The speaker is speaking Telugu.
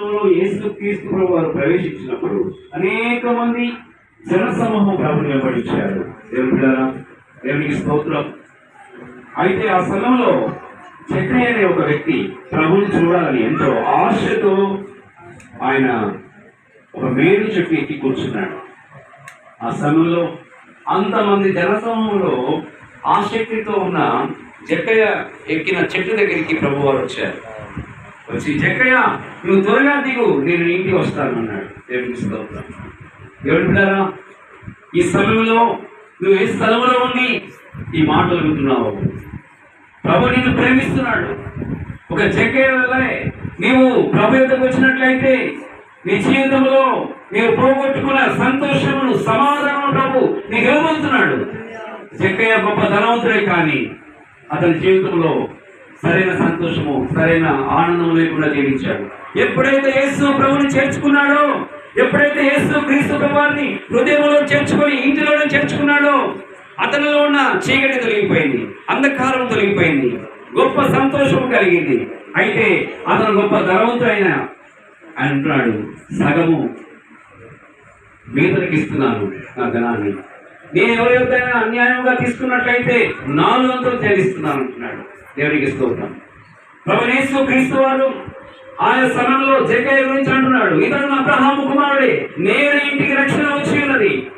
జీవితంలో యేసు క్రీస్తు ప్రభు వారు ప్రవేశించినప్పుడు అనేక మంది జనసమూహం ప్రభు వెంబడించారు. దేవునికి స్తోత్రం. అయితే ఆ సమయంలో చక్రయ్య అనే ఒక వ్యక్తి ప్రభుని చూడాలని ఎంతో ఆశతో ఆయన ఒక మేలు చెట్టు ఎక్కి కూర్చున్నాడు. ఆ సమయంలో అంతమంది జనసమూహంలో ఆసక్తితో ఉన్న జక్కయ్య ఎక్కిన చెట్టు దగ్గరికి ప్రభు వారు వచ్చారు. వచ్చి జక్కయ్య నువ్వు త్వరగా దిగు నేను ఇంటికి వస్తాను అన్నాడు. దేవుని స్తోత్రం. దేవుని ఈ సమయంలో నువ్వు ఏ స్థలంలో ఉండి ఈ మాటలు వింటున్నావు? ప్రభు నిన్ను ప్రేమిస్తున్నాడు. ఒక జక్కయ్య వల్లే నీవు ప్రభు యొక్కకు వచ్చినట్లయితే నీ జీవితంలో నీవు పోగొట్టుకున్న సంతోషమును సమాధానం ప్రభు నీకు ఇవ్వబోతున్నాడు జక్కయ్య గొప్ప ధనవంతుడే కానీ అతని జీవితంలో సరైన సంతోషము సరైన ఆనందం లేకుండా జీవించాడు. ఎప్పుడైతే యేసు ప్రభుని చేర్చుకున్నాడో ఎప్పుడైతే యేసు క్రీస్తు ప్రభువాన్ని హృదయంలో చేర్చుకొని ఇంటిలోనే చేర్చుకున్నాడో అతనిలో ఉన్న చీకటి తొలగిపోయింది అంధకారం తొలగిపోయింది గొప్ప సంతోషం కలిగింది. అయితే అతను గొప్ప ధనవంతుడైన అంటున్నాడు సగము మీదకి ఇస్తున్నాను నా ధనాన్ని. నేను ఎవరి యొక్కైనా అన్యాయంగా తీసుకున్నట్లయితే నాలుగు వందలు చెల్లిస్తున్నాను అంటున్నాడు. దేవునికి స్తోత్రం. ప్రభునేశ్వ క్రీస్తు వారు ఆయన సమయంలో జగ్గయ్య గురించి అంటున్నాడు. ఇతను అబ్రహాము కుమారుడే నేను ఇంటికి రక్షణ వచ్చి ఉన్నది.